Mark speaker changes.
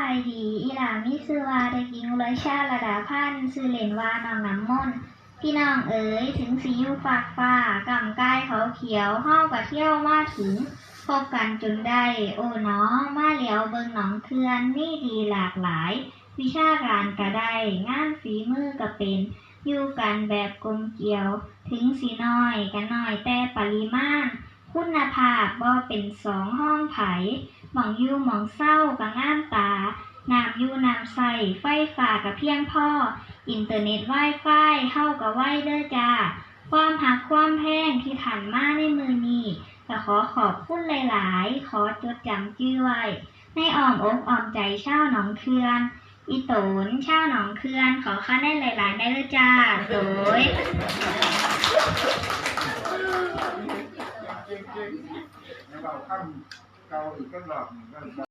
Speaker 1: ายดีอีหลามีชื่อวาเด็กหญิงเลยชาระดาพันธ์ซือเหลนวานองน้ำมนพี่น้องเอ๋ยถึงสีอยู่ฝากฟ้ากำกายเขาเขียวห้าวกับเที่ยวมาถึงพบกันจนได้ โอ้น้องมาเหลียวเบิงหนองเคือนนี่ดีหลากหลาย วิชาการก็ได้งานฝีมือก็เป็น อยู่กันแบบกลมเกลียว ถึงสีน้อยกันน้อยแต่ปริมาณคุณภาพบ่เป็นสองห้องไผหมองอยู่หมองเศร้ากับงามตา น้ำยูน้ำใสไฟฟ้ากับเพียงพ่อ อินเทอร์เน็ตไวไฟเฮากับไว้เด้อจ้า ความหักความแพงที่ผ่านมาในมือนี้ก็ขอขอบคุณหลาย ๆ ขอจดจำชื่อไว้ ในอ้อมอกอ้อมใจเช่าหนองเคือนอีโตนชาหนองเคือน ขอคะแนนหลาย ๆ ได้เลยจ้า โดย
Speaker 2: เก่งๆเราข้ามเกาอีกก็รอบหนึ่งก็